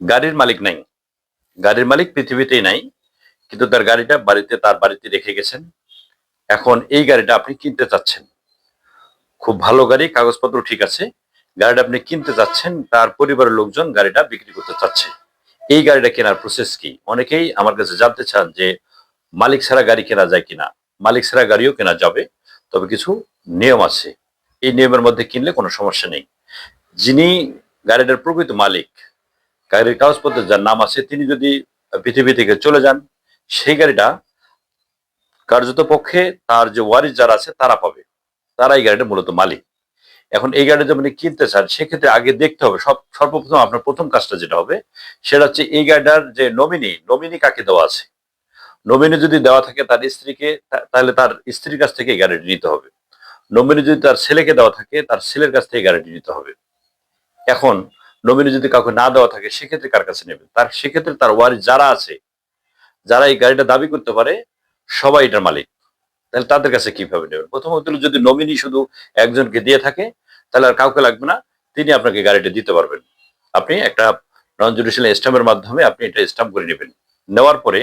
গাড়ির মালিক নাই। গাড়ির মালিক পৃথিবীতেই নাই, কিন্তু তার গাড়িটা বাড়িতে, তার বাড়িতে রেখে গেছেন। এখন এই গাড়িটা আপনি কিনতে চাচ্ছেন। খুব ভালো গাড়ি, কাগজপত্র ঠিক আছে। গাড়িটা আপনি কিনতে চাচ্ছেন, তার পরিবারের লোকজন গাড়িটা বিক্রি করতে চাচ্ছে। এই গাড়িটা কেনার প্রসেস কি? অনেকেই আমার কাছে জানতে চান যে, মালিক ছাড়া গাড়ি কেনা যায় কিনা? মালিক ছাড়া গাড়িও কেনা যাবে, তবে কিছু নিয়ম আছে। এই নিয়মের মধ্যে কিনলে কোনো সমস্যা নেই। যিনি গাড়িটার প্রকৃত মালিক গাড়ির কাগজপত্রে যার নাম আছে, তিনি যদি পৃথিবী থেকে চলে যান, সেই গাড়িটা কার্যত পক্ষে তার যে ওয়ারিস যারা আছে, তারা পাবে। তারা এই গাড়িটা মূলত মালিক। এখন এই যদি আপনি কিনতে চান, সেক্ষেত্রে আগে দেখতে হবে, সব, সর্বপ্রথম আপনার প্রথম কাজটা যেটা হবে, সেটা হচ্ছে এই গাড়িটার যে নমিনি নমিনি কাকে দেওয়া আছে? নমিনি যদি দেওয়া থাকে তার স্ত্রীকে তাহলে তার স্ত্রীর কাছ থেকে এই গাড়িটি নিতে হবে। নমিনি যদি তার ছেলেকে দেওয়া থাকে, তার ছেলের কাছ থেকে গাড়িটি নিতে হবে। এখন নমিনি যদি কাউকে না দেওয়া থাকে, সেক্ষেত্রে কার কাছে নেবে তার, সেক্ষেত্রে তার ওয়ারিস যারা আছে, যারা এই গাড়িটা দাবি করতে পারে, সবাই এটার মালিক। তাহলে তাদের কাছে কীভাবে নেবেন? প্রথমত যদি নমিনি শুধু একজনকে দিয়ে থাকে, তাহলে আর কাউকে লাগবে না, তিনি আপনাকে গাড়িটা দিতে পারবেন। আপনি একটা নন জুডিশিয়াল স্ট্যাম্পের মাধ্যমে আপনি এটা স্ট্যাম্প করে নেবেন। নেওয়ার পরে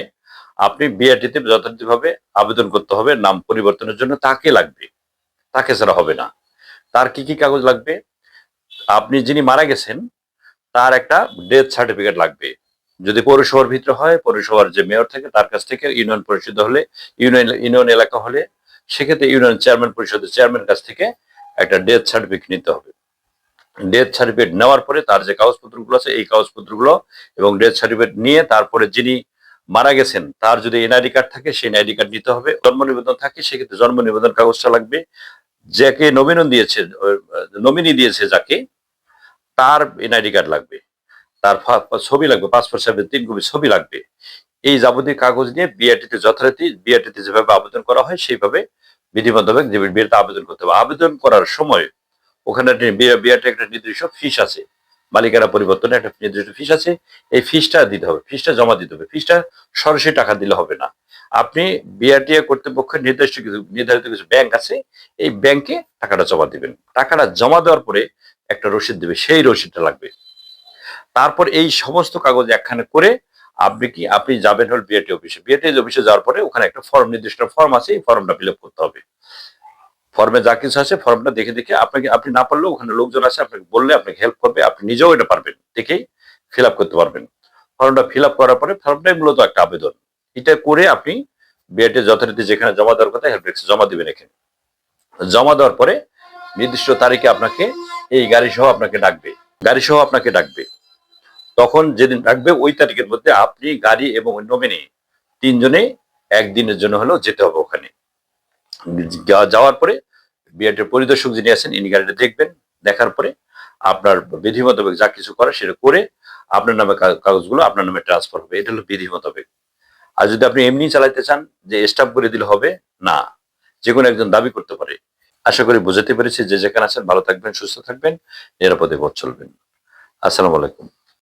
আপনি বিআরটিতে যথাযথভাবে আবেদন করতে হবে, নাম পরিবর্তনের জন্য তাকে লাগবে। তাকে ছাড়া হবে না। তার কি কি কাগজ লাগবে? আপনি যিনি মারা গেছেন তার একটা ডেথ সার্টিফিকেট লাগবে। যদি পৌরসভার ভিতরে হয়, পৌরসভার যে মেয়র থাকে, তার কাছ থেকে ইউনিয়ন পরিষদ হলে ইউনিয়ন ইউনিয়ন এলাকা হলে, সেক্ষেত্রে ইউনিয়ন চেয়ারম্যান পরিষদের চেয়ারম্যান কাছ থেকে একটা ডেথ সার্টিফিকেট নিতে হবে। ডেথ সার্টিফিকেট নেওয়ার পরে তার যে কাগজপত্রগুলো আছে, এই কাগজপত্রগুলো এবং ডেথ সার্টিফিকেট নিয়ে তারপরে যিনি মারা গেছেন, তার যদি এনআইডি কার্ড থাকে, সেই এনআইডি কার্ড নিতে হবে। জন্ম নিবেদন থাকে, সেক্ষেত্রে জন্ম নিবেদন কাগজটা লাগবে। যাকে নমিনন দিয়েছে নমিনি দিয়েছে যাকে তার এনআইডি কার্ড লাগবে, তার ছবি লাগবে পাসপোর্ট সাইজের তিন কপি ছবি লাগবে। এই যাবতীয় কাগজ নিয়ে বিআরটিতে যথারীতি বিআরটিতে যেভাবে আবেদন করা হয়, সেইভাবে বিধি মোতাবেক বিআরটি আবেদন করতে হবে। আবেদন করার সময় ওখানে বিআরটি একটা নির্দিষ্ট ফিস আছে। মালিকানা পরিবর্তনে একটা নির্দিষ্ট ফিস আছে। এই ফিসটা দিতে হবে ফিসটা জমা দিতে হবে। ফিসটা সরাসরি টাকা দিলে হবে না। আপনি বিআরটিএ কর্তৃপক্ষের নির্দিষ্ট কিছু, নির্ধারিত কিছু ব্যাংক আছে, এই ব্যাংকে টাকাটা জমা দিবেন। টাকাটা জমা দেওয়ার পরে একটা রসিদ দেবে, সেই রসিদটা লাগবে। তারপর এই সমস্ত কাগজ একখানে করে আপনি কি, আপনি যাবেন হল বিএটি অফিসে। বিএটি অফিসে যাওয়ার পরে ওখানে একটা ফর্ম নির্দিষ্ট ফর্ম আছে, এই ফর্মটা ফিল করতে হবে। ফর্মে যা কিছু আছে ফর্মটা দেখে দেখে আপনাকে, আপনি না পারলেও ওখানে লোকজন আছে, আপনাকে বললে আপনাকে হেল্প করবে, আপনি নিজেও এটা পারবেন, দেখেই ফিল করতে পারবেন। ফর্মটা ফিল করার পরে ফর্মটাই মূলত একটা আবেদন। এটা করে আপনি বিএটি যথারীতি যেখানে জমা দেওয়ার কথা হেল্প ডেস্কে জমা দিবেন এখানে। জমা দেওয়ার পরে নির্দিষ্ট তারিখে আপনাকে এই গাড়ি সহ আপনাকে ডাকবে। গাড়ি সহ আপনাকে ডাকবে। তখন যেদিন ডাকবে, ওই তারিখের মধ্যে আপনি গাড়ি এবং নমিনি তিনজনে একদিনের জন্য হলেও যেতে হবে ওখানে। যাওয়ার পরে বিআরটির পরিদর্শক যিনি আছেন, ইনি গাড়িটা দেখবেন, দেখার পরে আপনার বিধি মোতাবেক যা কিছু করে সেটা করে আপনার নামে কাগজগুলো আপনার নামে ট্রান্সফার হবে। এটা হলো বিধি মোতাবেক। আর যদি আপনি এমনি চালাইতে চান যে স্টাফ করে দিলে হবে, না। যে কোনো একজন দাবি করতে পারে। আশা করি বুঝাতে পেরেছি যে যেখানে আছেন ভালো থাকবেন, সুস্থ থাকবেন, নিরাপদে পথ চলবেন। আসসালামু আলাইকুম।